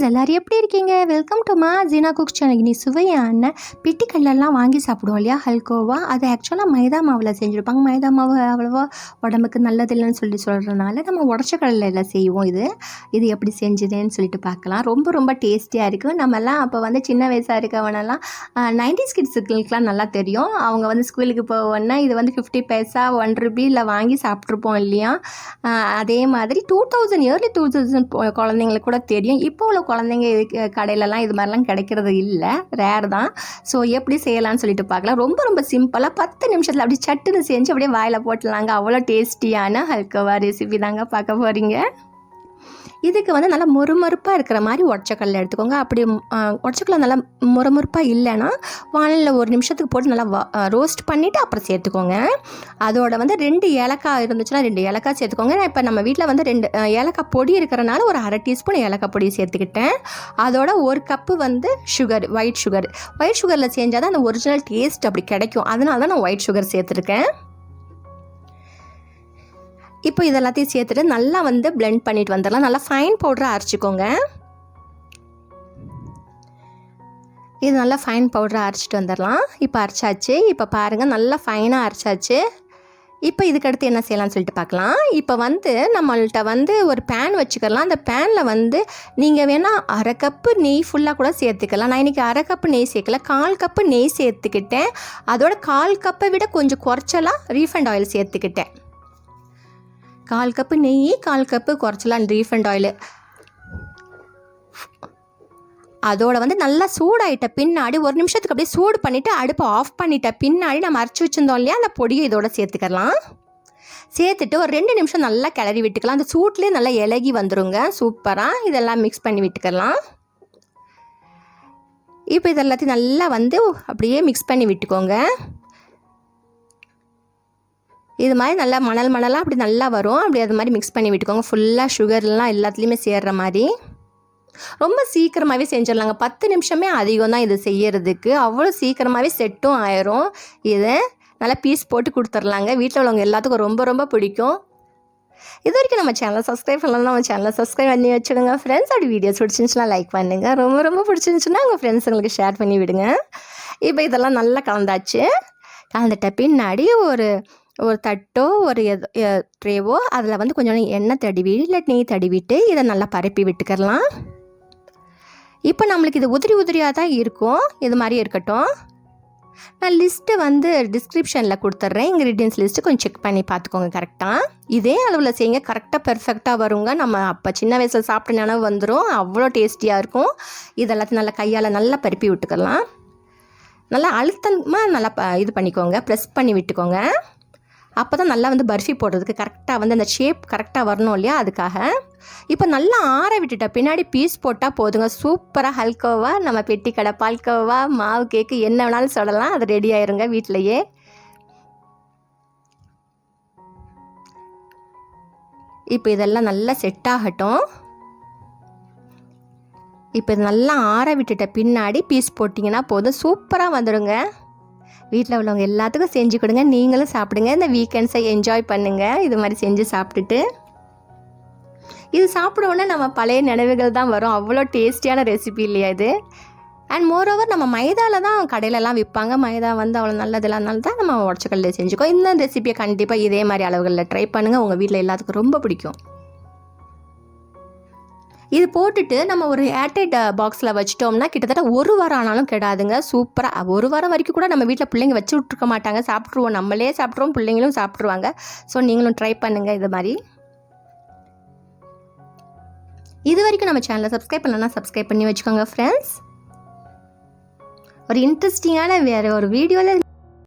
Friends எல்லோரும் எப்படி இருக்கீங்க? வெல்கம் டு மா ஜீனா குக் சேனல் நீ சுவையான பிட்டிக்கல்லெல்லாம் வாங்கி சாப்பிடுவோம் இல்லையா? ஹல்கோவா அது ஆக்சுவலாக மைதா மாவில் செஞ்சுருப்பாங்க. மைதா மாவு அவ்வளோவா உடம்புக்கு நல்லதில்லைன்னு சொல்லி சொல்கிறதுனால நம்ம உடச்ச கடலையில் செய்வோம் இது. இது எப்படி செஞ்சுதுன்னு சொல்லிட்டு பார்க்கலாம். ரொம்ப ரொம்ப டேஸ்டியாக இருக்குது நம்மலாம் அப்போ வந்து சின்ன வயசாக இருக்கவனெல்லாம் நைன்டிஸ் கிட்ஸுக்கெலாம் நல்லா தெரியும். அவங்க வந்து ஸ்கூலுக்கு போவோன்னா இது வந்து ஃபிஃப்டி பைசா ஒன் ருபியில் வாங்கி சாப்பிட்ருப்போம் இல்லையா? அதே மாதிரி two thousand yearly two thousand குழந்தைங்களுக்கு கூட தெரியும். இப்போ உள்ள குழந்தைங்க இதுக்கு கடையிலலாம் இது மாதிரிலாம் கிடைக்கிறது இல்லை. ரேர் தான். ஸோ எப்படி செய்யலாம்னு சொல்லிட்டு பார்க்கலாம். ரொம்ப ரொம்ப சிம்பிளாக பத்து நிமிஷத்தில் அப்படியே சட்டுன்னு செஞ்சு அப்படியே வாயில் போட்டலாங்க அவ்வளோ டேஸ்டியான ஹல்கவா ரெசிபி தாங்க பார்க்க போகிறீங்க இதுக்கு வந்து நல்லா மொறுமொறுப்பாக இருக்கிற மாதிரி உடச்சக்கல்ல எடுத்துக்கோங்க. அப்படி உடச்சக்கல்ல நல்லா மொறுமொறுப்பாக இல்லைன்னா வானலில் ஒரு நிமிஷத்துக்கு போட்டு நல்லா ரோஸ்ட் பண்ணிவிட்டு அப்புறம் சேர்த்துக்கோங்க. அதோட வந்து ரெண்டு ஏலக்காய் இருந்துச்சுன்னா ரெண்டு ஏலக்காய் சேர்த்துக்கோங்க. நான் இப்போ நம்ம வீட்டில் வந்து ரெண்டு ஏலக்காய் பொடி இருக்கிறனால ஒரு அரை டீஸ்பூன் ஏலக்காய் பொடி சேர்த்துக்கிட்டேன். அதோட ஒரு கப்பு வந்து சுகர் ஒயிட் சுகர் ஒயிட் சுகரில் செஞ்சால் தான் அந்த ஒரிஜினல் டேஸ்ட் அப்படி கிடைக்கும். அதனால தான் நான் ஒயிட் சுகர் சேர்த்துருக்கேன். இப்போ இதெல்லாத்தையும் சேர்த்துட்டு நல்லா வந்து பிளெண்ட் பண்ணிட்டு வந்துடலாம். நல்லா ஃபைன் பவுடராக அரைச்சிக்கோங்க. இது நல்லா ஃபைன் பவுடராக அரைச்சிட்டு வந்துடலாம். இப்போ அரைச்சாச்சு. இப்போ பாருங்கள் நல்லா ஃபைனாக அரைச்சாச்சு. இப்போ இதுக்கடுத்து என்ன செய்யலாம்னு சொல்லிட்டு பார்க்கலாம். இப்போ வந்து நம்மள்கிட்ட வந்து ஒரு பேன் வச்சுக்கலாம். அந்த பேனில் வந்து நீங்கள் வேணால் அரை கப்பு நெய் ஃபுல்லாக கூட சேர்த்துக்கலாம். நான் இன்றைக்கி அரை கப்பு நெய் சேர்க்கல. கால் கப்பு நெய் சேர்த்துக்கிட்டேன். அதோட கால் கப்பை விட கொஞ்சம் குறைச்சலாம் ரீஃபண்ட் ஆயில் சேர்த்துக்கிட்டேன். கால் கப்பு நெய் கால் கப்பு குறைச்சலாம் ரீஃபண்ட் ஆயில் அதோட வந்து நல்லா சூடாயிட்ட பின்னாடி ஒரு நிமிஷத்துக்கு அப்படியே சூடு பண்ணிவிட்டு அடுப்பை ஆஃப் பண்ணிட்ட பின்னாடி நம்ம அரைச்சி வச்சிருந்தோம் இல்லையா? அந்த பொடியை இதோட சேர்த்துக்கலாம். சேர்த்துட்டு ஒரு ரெண்டு நிமிஷம் நல்லா கிளறி விட்டுக்கலாம். அந்த சூட்லேயே நல்லா இலகி வந்துருங்க. சூப்பராக இதெல்லாம் மிக்ஸ் பண்ணி விட்டுக்கலாம். இப்போ இதெல்லாத்தையும் நல்லா வந்து அப்படியே மிக்ஸ் பண்ணி விட்டுக்கோங்க. இது மாதிரி நல்லா மணல் மணலாக அப்படி நல்லா வரும். அப்படி அது மாதிரி மிக்ஸ் பண்ணி விட்டுக்கோங்க. ஃபுல்லாக சுகர்லாம் எல்லாத்துலேயுமே சேர்கிற மாதிரி. ரொம்ப சீக்கிரமாகவே செஞ்சிடலாங்க. பத்து நிமிஷமே அதிகம் தான் இது செய்யறதுக்கு. அவ்வளோ சீக்கிரமாகவே செட்டும் ஆயிரும். இது நல்லா பீஸ் போட்டு கொடுத்துர்லாங்க வீட்டில் உள்ளவங்க எல்லாத்துக்கும் ரொம்ப ரொம்ப பிடிக்கும். இது வரைக்கும் நம்ம சேனலை சப்ஸ்கிரைப் பண்ணலாம் நம்ம சேனலை சப்ஸ்கிரைப் பண்ணி வச்சுடுங்க. ஃப்ரெண்ட்ஸ் அப்படி வீடியோஸ் பிடிச்சிருந்துச்சுன்னா லைக் பண்ணுங்கள் ரொம்ப ரொம்ப பிடிச்சிருந்துச்சுன்னா உங்கள் ஃப்ரெண்ட்ஸுங்களுக்கு ஷேர் பண்ணி விடுங்க. இப்போ இதெல்லாம் நல்லா கலந்தாச்சு. கலந்துட்ட பின்னாடி ஒரு ஒரு தட்டோ ஒரு ட்ரேவோ அதில் வந்து கொஞ்சம் எண்ணெய் தடவி இல்லை நெய் தடவிட்டு இதை நல்லா பரப்பி விட்டுக்கலாம். இப்போ நம்மளுக்கு இது உதிரி உதிரியாக தான் இருக்கும். இது மாதிரி இருக்கட்டும். நான் லிஸ்ட்டு வந்து டிஸ்கிரிப்ஷனில் கொடுத்துட்றேன் இன்க்ரீடியன்ஸ் லிஸ்ட்டு கொஞ்சம் செக் பண்ணி பார்த்துக்கோங்க கரெக்டாக இதே அளவில் செய்யுங்க. கரெக்டாக பெர்ஃபெக்டாக வருங்க. நம்ம அப்போ சின்ன வயசில் சாப்பிட்ட நினைவு வந்துடும் அவ்வளோ டேஸ்டியாக இருக்கும். இதெல்லாத்தையும் நல்லா கையால் நல்லா பரப்பி விட்டுக்கலாம். நல்லா அழுத்தமாக நல்லா ப இது பண்ணிக்கோங்க. ப்ரெஸ் பண்ணி விட்டுக்கோங்க. அப்போ தான் நல்லா வந்து பர்ஃபி போடுறதுக்கு கரெக்டாக வந்து அந்த ஷேப் கரெக்டாக வரணும் இல்லையா? அதுக்காக. இப்போ நல்லா ஆற விட்டுட்ட. பின்னாடி பீஸ் போட்டால் போதுங்க. சூப்பராக ஹல்கோவா நம்ம பெட்டி கடை பால்கோவா மாவு கேக்கு என்ன வேணாலும் சொல்லலாம். அது ரெடி ஆயிருங்க வீட்டிலையே இப்போ இதெல்லாம் நல்லா செட் ஆகட்டும். இப்போ இது நல்லா ஆற விட்டுட்ட பின்னாடி பீஸ் போட்டிங்கன்னா போதும். சூப்பராக வந்துடுங்க வீட்டில் உள்ளவங்க எல்லாத்துக்கும் செஞ்சு கொடுங்க. நீங்களும் சாப்பிடுங்க. இந்த வீக்கெண்ட்ஸை என்ஜாய் பண்ணுங்கள் இது மாதிரி செஞ்சு சாப்பிட்டுட்டு. இது சாப்பிடுவோன்னே நம்ம பழைய நினைவுகள் தான் வரும். அவ்வளோ டேஸ்டியான ரெசிபி இல்லையா இது? அண்ட் மோரோவர் நம்ம மைதாவில் தான் கடையிலலாம் விற்பாங்க மைதா வந்து அவ்வளோ நல்லதில்லாதனால தான் நம்ம உடச்சக்கல்ல செஞ்சுக்கோ இந்த ரெசிபியை கண்டிப்பாக இதே மாதிரி அளவுகளில் ட்ரை பண்ணுங்கள் உங்கள் வீட்டில் எல்லாத்துக்கும் ரொம்ப பிடிக்கும். இது போட்டுட்டு நம்ம ஒரு ஏர்டைட் பாக்ஸில் வச்சிட்டோம்னா கிட்டத்தட்ட ஒரு வாரம் ஆனாலும் கெடாதுங்க. சூப்பராக ஒரு வாரம் வரைக்கும் கூட நம்ம வீட்டில் பிள்ளைங்க வச்சு விட்ருக்க மாட்டாங்க. சாப்பிட்ருவோம் நம்மளே சாப்பிட்ருவோம் பிள்ளைங்களும் சாப்பிட்ருவாங்க ஸோ நீங்களும் ட்ரை பண்ணுங்கள் இது மாதிரி. இது வரைக்கும் நம்ம சேனலை சப்ஸ்கிரைப் பண்ணலன்னா சப்ஸ்கிரைப் பண்ணி வச்சுக்கோங்க ஃப்ரெண்ட்ஸ் ஒரு இன்ட்ரெஸ்டிங்கான வேறு ஒரு வீடியோவில்